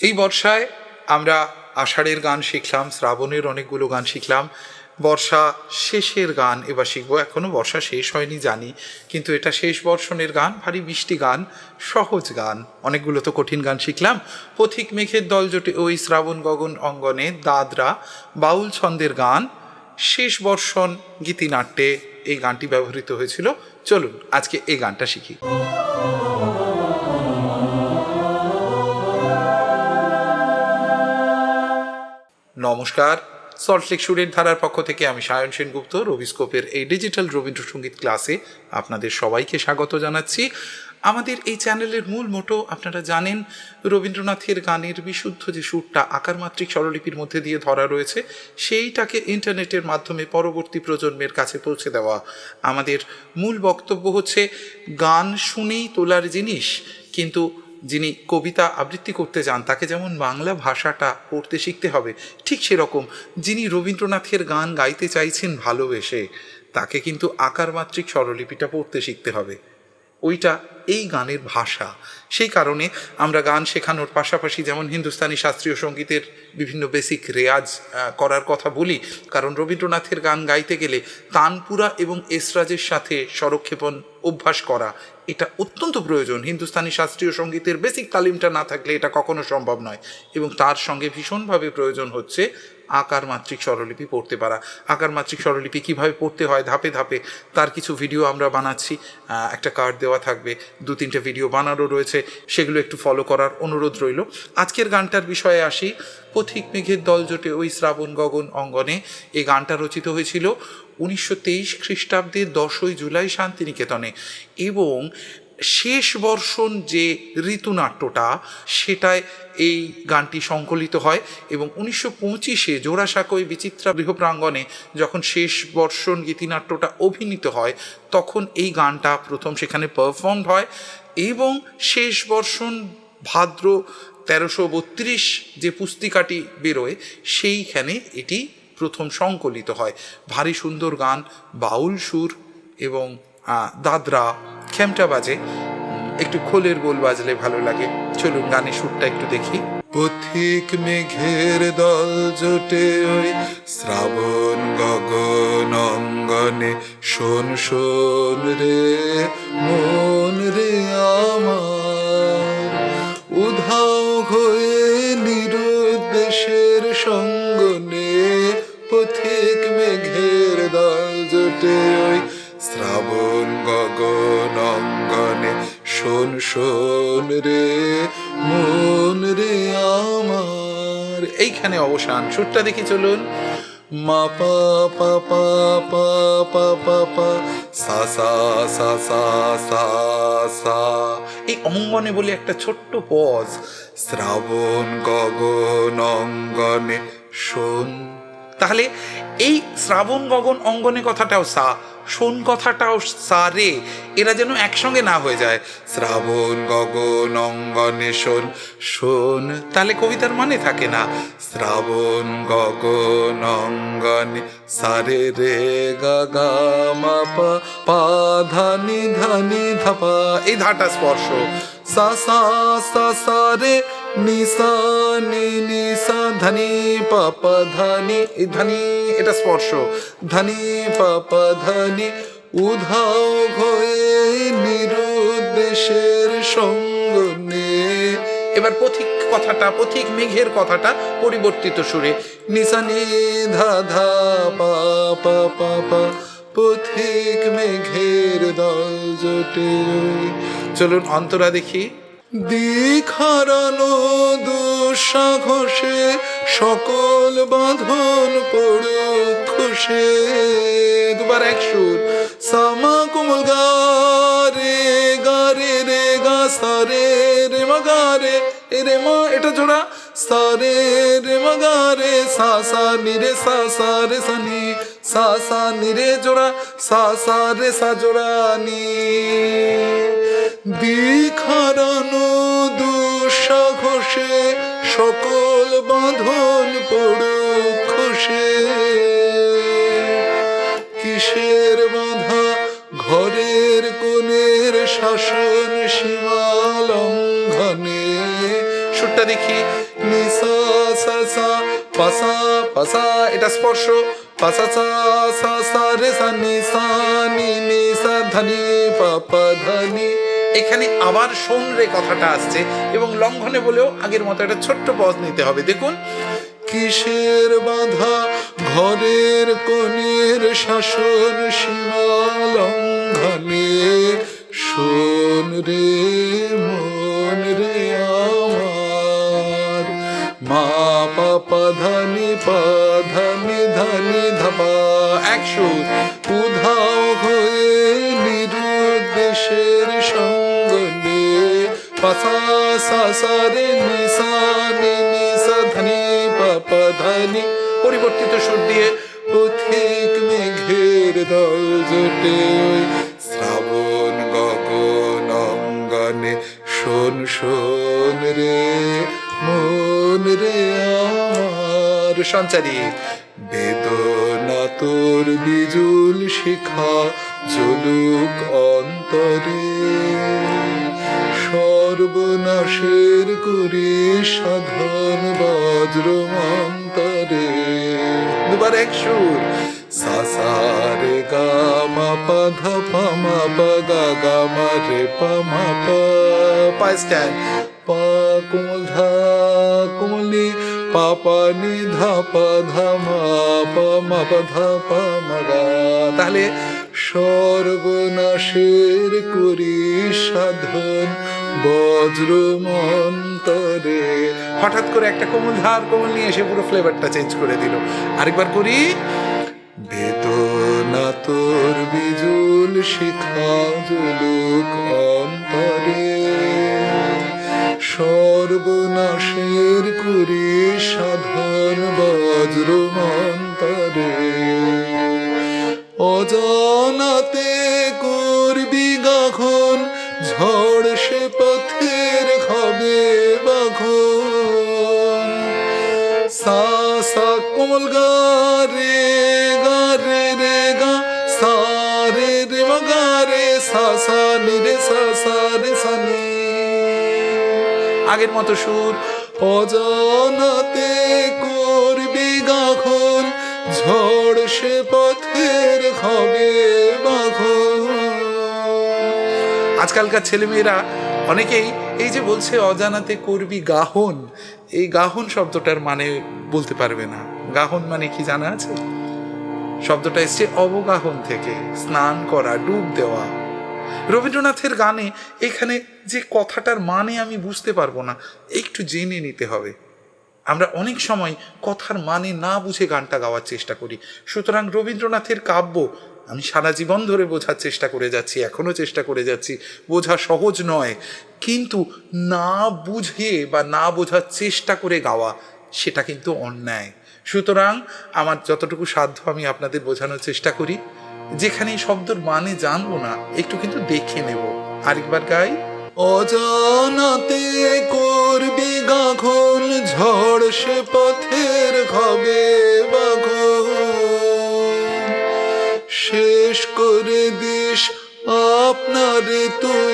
এই বর্ষায় আমরা আষাঢ়ের গান শিখলাম, শ্রাবণের অনেকগুলো গান শিখলাম। বর্ষা শেষের গান এবার শিখব। এখনও বর্ষা শেষ হয়নি, জানি। কিন্তু এটা শেষ বর্ষণের গান, ভারী মিষ্টি গান, সহজ গান। অনেকগুলো তো কঠিন গান শিখলাম। পথিক মেঘের দল জোটে ওই শ্রাবণ গগন অঙ্গনে দাদরা, বাউল ছন্দের গান, শেষ বর্ষণ গীতিনাট্যে এই গানটি ব্যবহৃত হয়েছিল। চলুন আজকে এই গানটা শিখি। নমস্কার। সল্টলেক সুরের ধারার পক্ষ থেকে আমি সায়ন সেনগুপ্ত রবিস্কোপের এই ডিজিটাল রবীন্দ্রসঙ্গীত ক্লাসে আপনাদের সবাইকে স্বাগত জানাচ্ছি। আমাদের এই চ্যানেলের মূল মোটো আপনারা জানেন, রবীন্দ্রনাথের গানের বিশুদ্ধ যে সুরটা আকারমাত্রিক স্বরলিপির মধ্যে দিয়ে ধরা রয়েছে, সেইটাকে ইন্টারনেটের মাধ্যমে পরবর্তী প্রজন্মের কাছে পৌঁছে দেওয়া। আমাদের মূল বক্তব্য হচ্ছে, গান শুনেই তোলার জিনিস, কিন্তু যিনি কবিতা আবৃত্তি করতে যান, তাকে যেমন বাংলা ভাষাটা পড়তে শিখতে হবে, ঠিক সেরকম যিনি রবীন্দ্রনাথের গান গাইতে চাইছেন ভালোবেসে, তাকে কিন্তু আকারমাত্রিক স্বরলিপিটা পড়তে শিখতে হবে। ওইটা এই গানের ভাষা। সেই কারণে আমরা গান শেখানোর পাশাপাশি যেমন হিন্দুস্তানি শাস্ত্রীয় সঙ্গীতের বিভিন্ন বেসিক রেয়াজ করার কথা বলি, কারণ রবীন্দ্রনাথের গান গাইতে গেলে তানপুরা এবং এসরাজের সাথে স্বরক্ষেপণ অভ্যাস করা, এটা অত্যন্ত প্রয়োজন। হিন্দুস্তানি শাস্ত্রীয় সঙ্গীতের বেসিক তালিমটা না থাকলে এটা কখনো সম্ভব নয়। এবং তার সঙ্গে ভীষণভাবে প্রয়োজন হচ্ছে আকার মাত্রিক স্বরলিপি পড়তে পারা। আকার মাত্রিক স্বরলিপি কীভাবে পড়তে হয় ধাপে ধাপে, তার কিছু ভিডিও আমরা বানাচ্ছি। একটা কার্ড দেওয়া থাকবে। দু তিনটে ভিডিও বানানো রয়েছে, সেগুলো একটু ফলো করার অনুরোধ রইল। আজকের গানটার বিষয়ে আসি। পথিক মেঘের দল জোটে ওই শ্রাবণ গগন অঙ্গনে এই গানটা রচিত হয়েছিল উনিশশো তেইশ খ্রিস্টাব্দের দশই জুলাই শান্তিনিকেতনে এবং শেষ বর্ষণ যে ঋতুনাট্যটা, সেটায় এই গানটি সংকলিত হয় এবং উনিশশো পঁচিশে জোড়াসাঁকোয় বিচিত্রা গৃহপ্রাঙ্গণে যখন শেষ বর্ষণ গীতিনাট্যটা অভিনীত হয়, তখন এই গানটা প্রথম সেখানে পারফর্মড হয় এবং শেষ বর্ষণ ভাদ্র তেরোশো বত্রিশ যে পুস্তিকাটি বেরোয়, সেইখানে এটি প্রথম সংকলিত হয়। ভারী সুন্দর গান, বাউল সুর এবং দাদরা, খেমটা বাজে। একটু খোলের গোল বাজলে ভালো লাগে। চলুন গানের সুরটা একটু দেখি। পথিক মেঘের দল জোটে ওই শ্রাবণ গগন অঙ্গনে। শোন শোন রে, মন রে আমার। এইখানে অবসান। সুরটা দেখি চলুন। মা, পা পা পা পা পা পা পা। সা সা সা সা সা সা। এই অঙ্গনে বলে একটা ছোট্ট পজ। শ্রাবণ গগন অঙ্গনে শোন। তাহলে এই শ্রাবণ গগন অঙ্গনে কথাটাও সা। শোন কথাটাও সা রে এরা যেন একসঙ্গে না হয়ে যায়। শ্রাবণ, গগন, অঙ্গনে, শোন শোন, তাহলে কবিতার মানে থাকে না। শ্রাবণ, গগন, অঙ্গনে, সারে রে, গা পা ধানি ধানি ধাপা এই ধাটা স্পর্শ। সা সা সা সা, রে নিসা নি নিসা ধনি পাপা এটা স্পর্শ। ধনি পাপা ধানি উধাও হয়ে নিরুদ্দেশের সঙ্গনে এবার পথিক কথাটা, পথিক মেঘের কথাটা পরিবর্তিত সুরে। নিসানি ধা ধা পা পা পা পা, পথিক মেঘের দল জোটে। চলুন অন্তরা দেখি। দিখারানো দুঃসাহসে সকল বাঁধন পড়ুক খুশে। দুবার এক সুর, সামা কোমল গা রে গা রে গা সা রে মা রে মা, এটা জোড়া। সা রে মা সা সা নি রে, সা সা রে সা নি। সা সা নি রে জোড়া, সা সা রে সা জোড়া নি। দিখারানো দুঃসাহসে সকল বাঁধন পড়ুক খুশে কিসের বাঁধা? ঘরের কোণের শাসন সীমা লঙ্ঘনে সুরটা দেখি। নি সা সা সা পাসা পাসা, এটা স্পর্শ। পাসা, সা সা সা, রে, সা, নি সা, নি নি, সা ধানি পাপা ধানি এখানে আবার শোন কথাটা আসছে এবং লঙ্ঘনে বলেও আগের মতো একটা ছোট্ট পজ নিতে হবে। দেখুন, কিসের বাধা? ঘরের কোণের শাসন সীমা লঙ্ঘনে। শোন রে। ধানি পা, ধানি ধানি ধাপা, একশো উধাও হয়ে নিরুদ্দেশের সঙ্গ নিয়ে পাসা সা সা রে নি সা নি নি সা ধানি পাপা ধানি। পরিবর্তিত সুর দিয়ে পথিক মেঘের দল জোটে শ্রাবণ গগন অঙ্গনে শোন শোন রে, মন রে আমার সঞ্চারী। বেদনা তোর বিজুল শিখা জলুক অন্তরে। সর্বনাশের করে সাধন বজ্র মন্তরে দুবার এক সুর, সা সা, রে, গা, মা, পা, ধা, পা, মা, পা, গা রে, পা, মা, পা পা, স্ট্যান্ড, পা, কোমল ধা, কোমলি পা পা নি ধা পা ধা মা পা মা পা ধা পা মা গা তাহলে সর্বনাশের করি সাধন বজ্র মন্তরে হঠাৎ করে একটা কোমল ধার, কোমল নিয়ে এসে পুরো ফ্লেভারটা চেঞ্জ করে দিল। আরেকবার করি। বেদনা তোর বিজুল শিখা জলুক অন্তরে। সর্বনাশের আগের মতো সুর। অজানাতে করবি গাখন, ঝড় সে পথের হবে আজকালকার ছেলেমেয়েরা অনেকেই এই যে বলছে, অজানাতে করবি গাহন, এই গাহন শব্দটার মানে বলতে পারবে না। গাহন মানে কি জানা আছে? শব্দটা এসছে অবগাহন থেকে, স্নান করা, ডুব দেওয়া। রবীন্দ্রনাথের গানে এখানে যে কথাটার মানে আমি বুঝতে পারব না, একটু জেনে নিতে হবে। আমরা অনেক সময় কথার মানে না বুঝে গানটা গাওয়ার চেষ্টা করি। সুতরাং রবীন্দ্রনাথের কাব্য আমি সারা জীবন ধরে বোঝার চেষ্টা করে যাচ্ছি, এখনও চেষ্টা করে যাচ্ছি, বোঝা সহজ নয়। কিন্তু না বুঝে বা না বোঝার চেষ্টা করে গাওয়া, সেটা কিন্তু অন্যায়। সুতরাং আমার যতটুকু সাধ্য আমি আপনাদের বোঝানোর চেষ্টা করি। যেখানে এই শব্দর মানে জানব না, একটু কিন্তু দেখে নেব। আরেকবার গাই। অজানাতে করবি গাঘল ঝড় সে পথের হবে শেষ করে দিস আপনার তুই।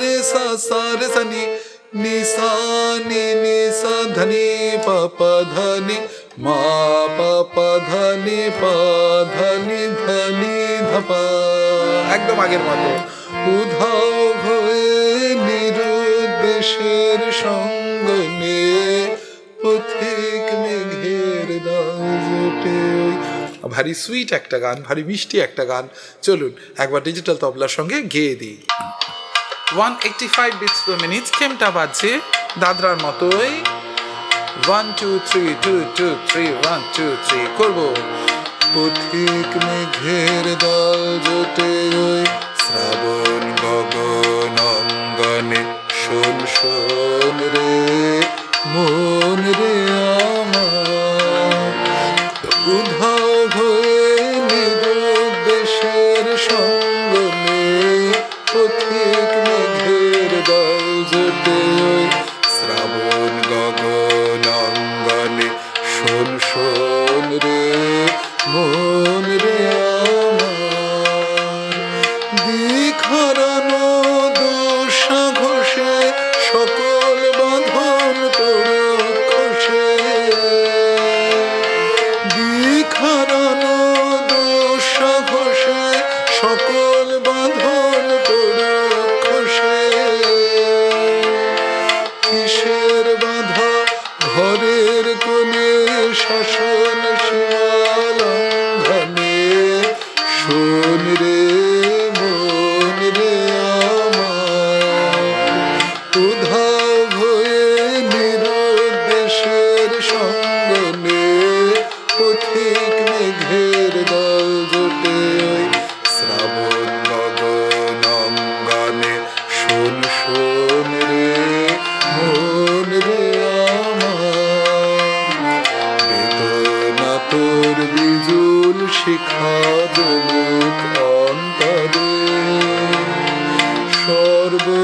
রে সা সা রে সা নি নি সা নি নি সা ধনি পা পা ধনি মা পা পা ধনি পা ধনি ধনি ধপা একদম আগের মতো। উধাও হয়ে নিরুদ্দেশের সঙ্গ নিয়ে পথিক মেঘের দল জুটে ভারী সুইট একটা গান ভারী মিষ্টি একটা গান। চলুন একবার ডিজিটাল তবলার সঙ্গে গেয়ে দিই। One eighty five beats per minute কেমটা বাজছে দাদরার মতোই one two three two two three one two three করব। পথিক মেঘের দল জোটে ওই শ্রাবণ গগন অঙ্গনে, শোন শোন রে, মন রে আমার।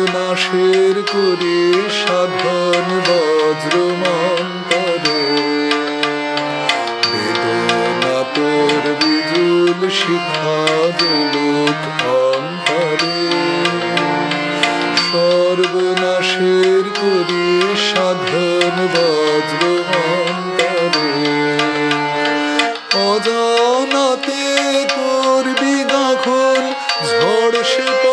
সর্বনাশের করে সাধন বজ্র মন্তরে বেদনা তোর বিজুল শিখা জলুক অন্তরে। সর্বনাশের করে সাধন বজ্র মন্তরে অজানাতে করবি গাখন ঝড় সে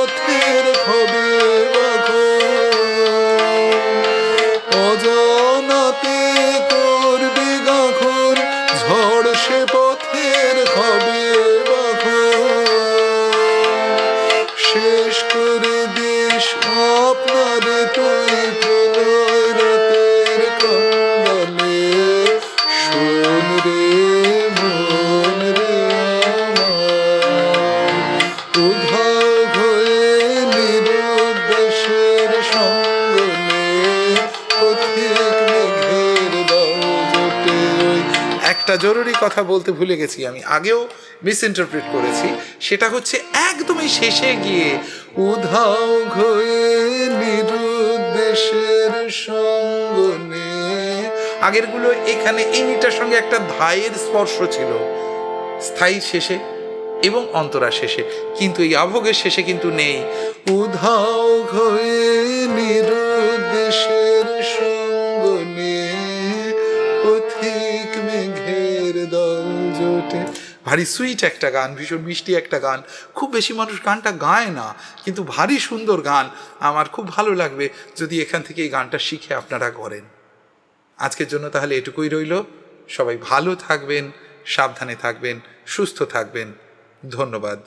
জরুরি কথা বলতে ভুলে গেছি আমি। আগেও মিস ইন্টারপ্রেট করেছি। সেটা হচ্ছে একদমই শেষে গিয়ে উধাও হয়ে নিরুদ্দেশের সঙ্গনে। আগেরগুলো এখানে এই নিটার সঙ্গে একটা ধায়ের স্পর্শ ছিল। স্থায়ী শেষে এবং অন্তরা শেষে। কিন্তু এই আভোগের শেষে কিন্তু নেই। উধাও হয়ে নিরুদ্দেশের ভারী সুইট একটা গান, ভীষণ মিষ্টি একটা গান। খুব বেশি মানুষ গানটা গায় না, কিন্তু ভারী সুন্দর গান আমার খুব ভালো লাগবে যদি এখান থেকে এই গানটা শিখে আপনারা করেন। আজকের জন্য তাহলে এটুকুই রইল। সবাই ভালো থাকবেন, সাবধানে থাকবেন, সুস্থ থাকবেন। ধন্যবাদ।